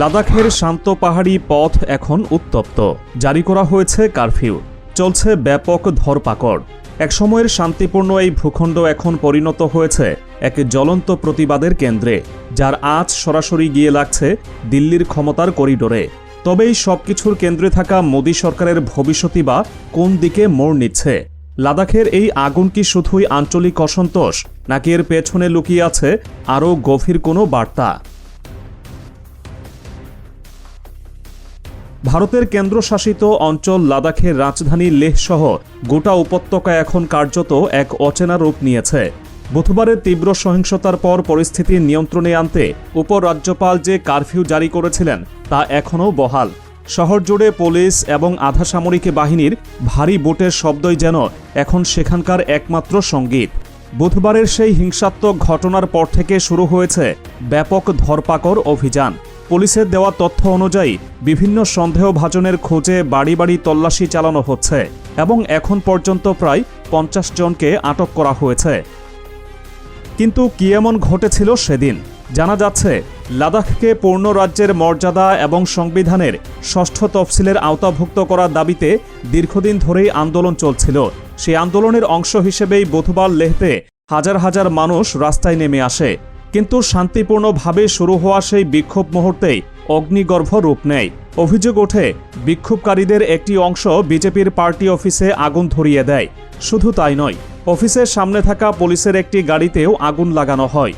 লাদাখের শান্ত পাহাড়ি পথ এখন উত্তপ্ত। জারি করা হয়েছে কারফিউ। চলছে ব্যাপক ধরপাকড়। একসময়ের শান্তিপূর্ণ এই ভূখণ্ড এখন পরিণত হয়েছে এক জ্বলন্ত প্রতিবাদের কেন্দ্রে, যার আজ সরাসরি গিয়ে লাগছে দিল্লির ক্ষমতার করিডোরে। তবে এই সবকিছুর কেন্দ্রে থাকা মোদী সরকারের ভবিষ্যৎই বা কোন দিকে মোড় নিচ্ছে? লাদাখের এই আগুন কি শুধুই আঞ্চলিক অসন্তোষ, নাকি এর পেছনে লুকিয়ে আছে আরও গভীর কোনো বার্তা? ভারতের কেন্দ্রশাসিত অঞ্চল লাদাখের রাজধানী লেহ সহ গোটা উপত্যকা এখন কার্যত এক অচেনা রূপ নিয়েছে। বুধবারের তীব্র সহিংসতার পর পরিস্থিতি নিয়ন্ত্রণে আনতে উপরাজ্যপাল যে কারফিউ জারি করেছিলেন, তা এখনও বহাল। শহর জুড়ে পুলিশ এবং আধা সামরিক বাহিনীর ভারী বোটের শব্দই যেন এখন সেখানকার একমাত্র সংগীত। বুধবারের সেই হিংসাত্মক ঘটনার পর থেকে শুরু হয়েছে ব্যাপক ধরপাকড় অভিযান। পুলিশের দেওয়া তথ্য অনুযায়ী বিভিন্ন সন্দেহভাজনের খোঁজে বাড়ি বাড়ি তল্লাশি চালানো হচ্ছে এবং এখন পর্যন্ত প্রায় পঞ্চাশ জনকে আটক করা হয়েছে। কিন্তু কি এমন ঘটেছিল সেদিন? জানা যাচ্ছে লাদাখকে পূর্ণ রাজ্যের মর্যাদা এবং সংবিধানের ষষ্ঠ তফসিলের আওতাভুক্ত করার দাবিতে দীর্ঘদিন ধরেই আন্দোলন চলছিল। সেই আন্দোলনের অংশ হিসেবেই বুধবার লেহতে হাজার হাজার মানুষ রাস্তায় নেমে আসে। কিন্তু শান্তিপূর্ণভাবে শুরু হওয়া সেই বিক্ষোভ মুহূর্তেই অগ্নিগর্ভ রূপ নেয়। অভিযোগ ওঠে, বিক্ষোভকারীদের একটি অংশ বিজেপির পার্টি অফিসে আগুন ধরিয়ে দেয়। শুধু তাই নয়, অফিসের সামনে থাকা পুলিশের একটি গাড়িতেও আগুন লাগানো হয়।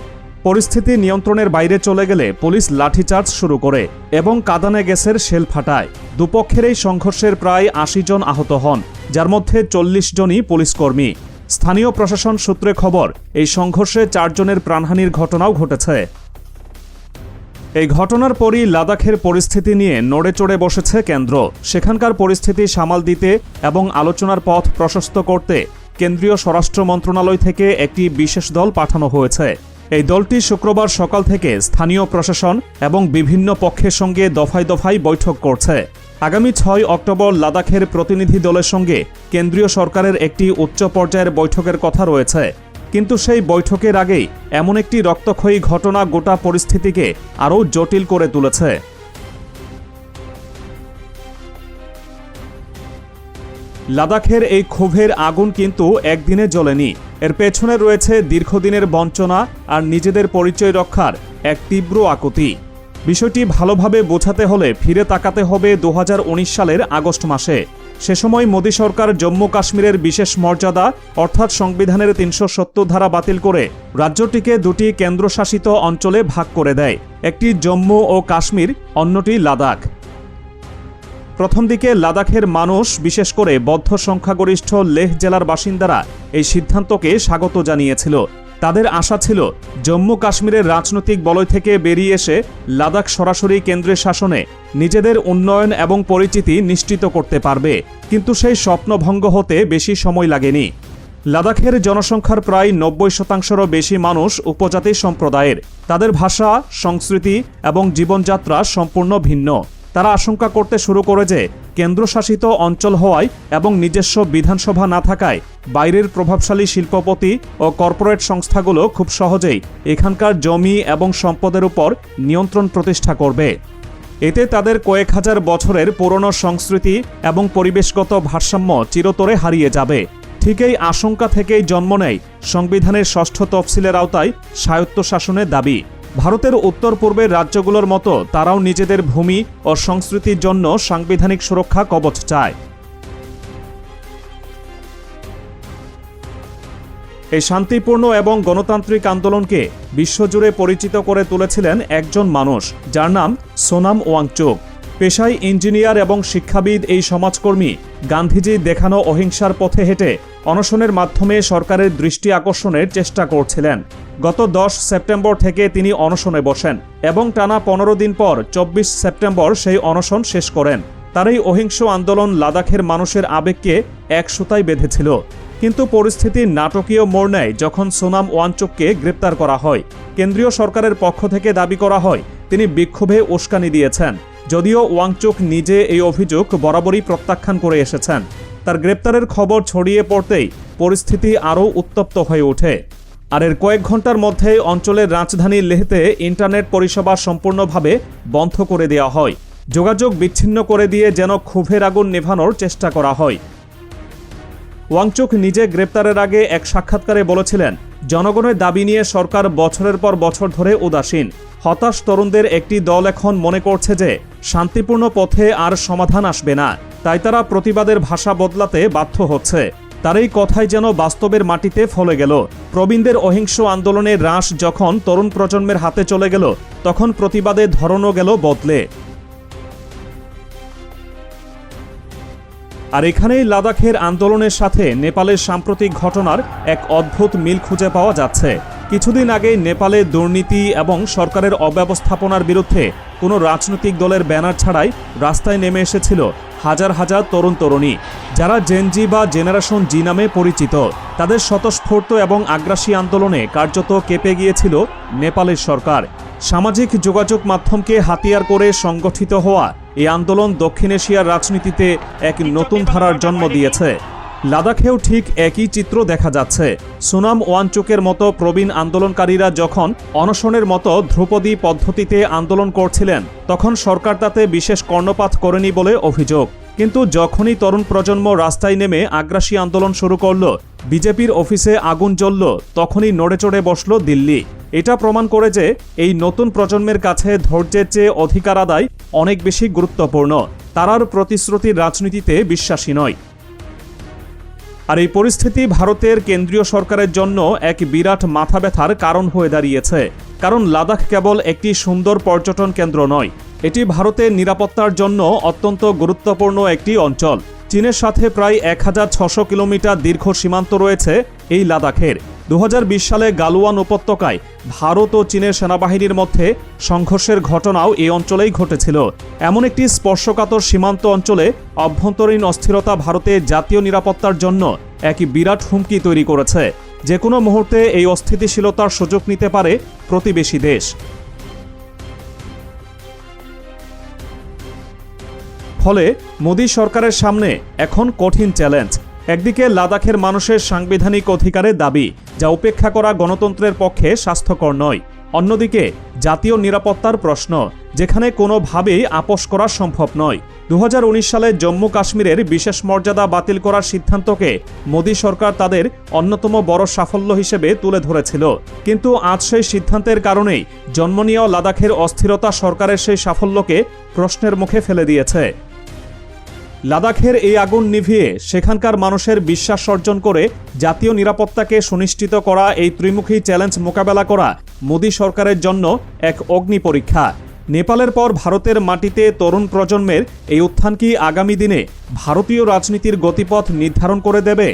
পরিস্থিতি নিয়ন্ত্রণের বাইরে চলে গেলে পুলিশ লাঠিচার্জ শুরু করে এবং কাদানে গ্যাসের শেল ফাটায়। দুপক্ষের এই সংঘর্ষের প্রায় আশি জন আহত হন, যার মধ্যে চল্লিশ জনই পুলিশকর্মী স্থানীয় প্রশাসন সূত্রে খবর, এই সংঘর্ষে চারজনের প্রাণহানির ঘটনাও ঘটেছে। এই ঘটনার পরই লাদাখের পরিস্থিতি নিয়ে নড়ে চড়ে বসেছে কেন্দ্র। সেখানকার পরিস্থিতি সামাল দিতে এবং আলোচনার পথ প্রশস্ত করতে কেন্দ্রীয় স্বরাষ্ট্র মন্ত্রণালয় থেকে একটি বিশেষ দল পাঠানো হয়েছে। এই দলটি শুক্রবার সকাল থেকে স্থানীয় প্রশাসন এবং বিভিন্ন পক্ষের সঙ্গে দফায় দফায় বৈঠক করছে। আগামী ছয় অক্টোবর লাদাখের প্রতিনিধি দলের সঙ্গে কেন্দ্রীয় সরকারের একটি উচ্চ পর্যায়ের বৈঠকের কথা রয়েছে। কিন্তু সেই বৈঠকের আগেই এমন একটি রক্তক্ষয়ী ঘটনা গোটা পরিস্থিতিকে আরও জটিল করে তুলেছে। লাদাখের এই ক্ষোভের আগুন কিন্তু একদিনে জ্বলেনি। এর পেছনে রয়েছে দীর্ঘদিনের বঞ্চনা আর নিজেদের পরিচয় রক্ষার এক তীব্র আকুতি। বিষয়টি ভালোভাবে বোঝাতে হলে ফিরে তাকাতে হবে দু হাজার উনিশ সালের আগস্ট মাসে। সে সময় মোদী সরকার জম্মু কাশ্মীরের বিশেষ মর্যাদা, অর্থাৎ সংবিধানের তিনশো সত্তর ধারা বাতিল করে রাজ্যটিকে দুটি কেন্দ্রশাসিত অঞ্চলে ভাগ করে দেয়। একটি জম্মু ও কাশ্মীর, অন্যটি লাদাখ। প্রথম দিকে লাদাখের মানুষ, বিশেষ করে বদ্ধ সংখ্যাগরিষ্ঠ লেহ জেলার বাসিন্দারা এই সিদ্ধান্তকে স্বাগত জানিয়েছিল। তাদের আশা ছিল, জম্মু কাশ্মীরের রাজনৈতিক বলয় থেকে বেরিয়ে এসে লাদাখ সরাসরি কেন্দ্রের শাসনে নিজেদের উন্নয়ন এবং পরিচিতি নিশ্চিত করতে পারবে। কিন্তু সেই স্বপ্নভঙ্গ হতে বেশি সময় লাগেনি। লাদাখের জনসংখ্যার প্রায় নব্বই শতাংশেরও বেশি মানুষ উপজাতি সম্প্রদায়ের। তাদের ভাষা, সংস্কৃতি এবং জীবনযাত্রা সম্পূর্ণ ভিন্ন। তারা আশঙ্কা করতে শুরু করে যে কেন্দ্রশাসিত অঞ্চল হওয়ায় এবং নিজস্ব বিধানসভা না থাকায় বাইরের প্রভাবশালী শিল্পপতি ও কর্পোরেট সংস্থাগুলো খুব সহজেই এখানকার জমি এবং সম্পদের উপর নিয়ন্ত্রণ প্রতিষ্ঠা করবে। এতে তাদের কয়েক হাজার বছরের পুরনো সংস্কৃতি এবং পরিবেশগত ভারসাম্য চিরতরে হারিয়ে যাবে। ঠিক এই আশঙ্কা থেকেই জন্ম নেয় সংবিধানের ষষ্ঠ তফসিলের আওতায় স্বায়ত্তশাসনের দাবি। ভারতের উত্তর পূর্বের রাজ্যগুলোর মতো তারাও নিজেদের ভূমি ও সংস্কৃতির জন্য সাংবিধানিক সুরক্ষা কবচ চায়। এই শান্তিপূর্ণ এবং গণতান্ত্রিক আন্দোলনকে বিশ্বজুড়ে পরিচিত করে তুলেছিলেন একজন মানুষ, যার নাম সোনাম ওয়াংচুক। পেশায় ইঞ্জিনিয়ার এবং শিক্ষাবিদ এই সমাজকর্মী, গান্ধীজি দেখানো অহিংসার পথে হেঁটে অনশনের মাধ্যমে সরকারের দৃষ্টি আকর্ষণের চেষ্টা করছিলেন। গত দশ সেপ্টেম্বর থেকে তিনি অনশনে বসেন এবং টানা পনেরো দিন পর চব্বিশ সেপ্টেম্বর সেই অনশন শেষ করেন। তার এই অহিংস আন্দোলন লাদাখের মানুষের আবেগকে এক বেঁধেছিল। কিন্তু পরিস্থিতি নাটকীয় মোড় নেয় যখন সোনাম ওয়ানচুককে গ্রেপ্তার করা হয়। কেন্দ্রীয় সরকারের পক্ষ থেকে দাবি করা হয়, তিনি বিক্ষোভে উস্কানি দিয়েছেন। যদিও ওয়াংচুক নিজে এই অভিযোগ বরাবরই প্রত্যাখ্যান করে এসেছেন। তার গ্রেপ্তারের খবর ছড়িয়ে পড়তেই পরিস্থিতি আরও উত্তপ্ত হয়ে ওঠে। আর এর কয়েক ঘণ্টার মধ্যেই অঞ্চলের রাজধানী লেহতে ইন্টারনেট পরিষেবা সম্পূর্ণভাবে বন্ধ করে দেওয়া হয়। যোগাযোগ বিচ্ছিন্ন করে দিয়ে যেন ক্ষোভের আগুন নেভানোর চেষ্টা করা হয়। ওয়াংচুক নিজে গ্রেপ্তারের আগে এক সাক্ষাৎকারে বলেছিলেন, জনগণের দাবি নিয়ে সরকার বছরের পর বছর ধরে উদাসীন। হতাশ তরুণদের একটি দল এখন মনে করছে যে শান্তিপূর্ণ পথে আর সমাধান আসবে না। তাই তারা প্রতিবাদের ভাষা বদলাতে বাধ্য হচ্ছে। তার এই কথাই যেন বাস্তবের মাটিতে ফলে গেল। প্রবীণদের অহিংস আন্দোলনের হ্রাস যখন তরুণ প্রজন্মের হাতে চলে গেল, তখন প্রতিবাদে ধরনও গেল বদলে। আর এখানেই লাদাখের আন্দোলনের সাথে নেপালের সাম্প্রতিক ঘটনার এক অদ্ভুত মিল খুঁজে পাওয়া যাচ্ছে। কিছুদিন আগে নেপালে দুর্নীতি এবং সরকারের অব্যবস্থাপনার বিরুদ্ধে কোনো রাজনৈতিক দলের ব্যানার ছাড়াই রাস্তায় নেমে এসেছিল হাজার হাজার তরুণ তরুণী, যারা জেনজি বা জেনারেশন জি নামে পরিচিত, তাদের স্বতঃস্ফূর্ত এবং আগ্রাসী আন্দোলনে কার্যত কেঁপে গিয়েছিল নেপালের সরকার। সামাজিক যোগাযোগ মাধ্যমকে হাতিয়ার করে সংগঠিত হওয়া এই আন্দোলন দক্ষিণ এশিয়ার রাজনীতিতে এক নতুন ধারার জন্ম দিয়েছে। লাদাখেও ঠিক একই চিত্র দেখা যাচ্ছে। সুনাম ওয়ানচুকের মতো প্রবীণ আন্দোলনকারীরা যখন অনশনের মতো ধ্রুপদী পদ্ধতিতে আন্দোলন করছিলেন, তখন সরকার তাতে বিশেষ কর্ণপাত করেনি বলে অভিযোগ। কিন্তু যখনই তরুণ প্রজন্ম রাস্তায় নেমে আগ্রাসী আন্দোলন শুরু করল, বিজেপির অফিসে আগুন জ্বলল, তখনই নড়ে চড়ে বসল দিল্লি। এটা প্রমাণ করে যে এই নতুন প্রজন্মের কাছে ধৈর্যের চেয়ে অধিকার আদায় অনেক বেশি গুরুত্বপূর্ণ। তারার প্রতিশ্রুতির রাজনীতিতে বিশ্বাসী নয়। আর এই পরিস্থিতি ভারতের কেন্দ্রীয় সরকারের জন্য এক বিরাট মাথা ব্যথার কারণ হয়ে দাঁড়িয়েছে। কারণ লাদাখ কেবল একটি সুন্দর পর্যটন কেন্দ্র নয়, এটি ভারতের নিরাপত্তার জন্য অত্যন্ত গুরুত্বপূর্ণ একটি অঞ্চল। চীনের সাথে প্রায় এক কিলোমিটার দীর্ঘ সীমান্ত রয়েছে এই লাদাখের। দু হাজার বিশ সালে গালওয়ান উপত্যকায় ভারত ও চীনের সেনাবাহিনীর মধ্যে সংঘর্ষের ঘটনাও এই অঞ্চলেই ঘটেছিল। এমন একটি স্পর্শকাতর সীমান্ত অঞ্চলে অভ্যন্তরীণ অস্থিরতা ভারতে জাতীয় নিরাপত্তার জন্য এক বিরাট হুমকি তৈরি করেছে। যে কোনো মুহূর্তে এই অস্থিতিশীলতার সুযোগ নিতে পারে প্রতিবেশী দেশ। ফলে মোদী সরকারের সামনে এখন কঠিন চ্যালেঞ্জ। একদিকে লাদাখের মানুষের সাংবিধানিক অধিকারের দাবি যা উপেক্ষা করা গণতন্ত্রের পক্ষে স্বাস্থ্যকর নয়। অন্যদিকে, জাতীয় নিরাপত্তার প্রশ্ন, যেখানে কোনোভাবেই আপোষ করা সম্ভব নয়। দু সালে জম্মু কাশ্মীরের বিশেষ মর্যাদা বাতিল করার সিদ্ধান্তকে মোদী সরকার তাদের অন্যতম বড় সাফল্য হিসেবে তুলে ধরেছিল। কিন্তু আজ সেই সিদ্ধান্তের কারণেই জন্ম নেওয়া লাদাখের অস্থিরতা সরকারের সেই সাফল্যকে প্রশ্নের মুখে ফেলে দিয়েছে। লাদাখের এই আগুন নিভিয়ে সেখানকার মানুষের বিশ্বাস অর্জন করে জাতীয় নিরাপত্তাকে সুনিশ্চিত করা এই ত্রিমুখী চ্যালেঞ্জ মোকাবেলা করা মোদী সরকারের জন্য এক অগ্নি পরীক্ষা। নেপালের পর ভারতের মাটিতে তরুণ প্রজন্মের এই উত্থান কি আগামী দিনে ভারতীয় রাজনীতির গতিপথ নির্ধারণ করে দেবে?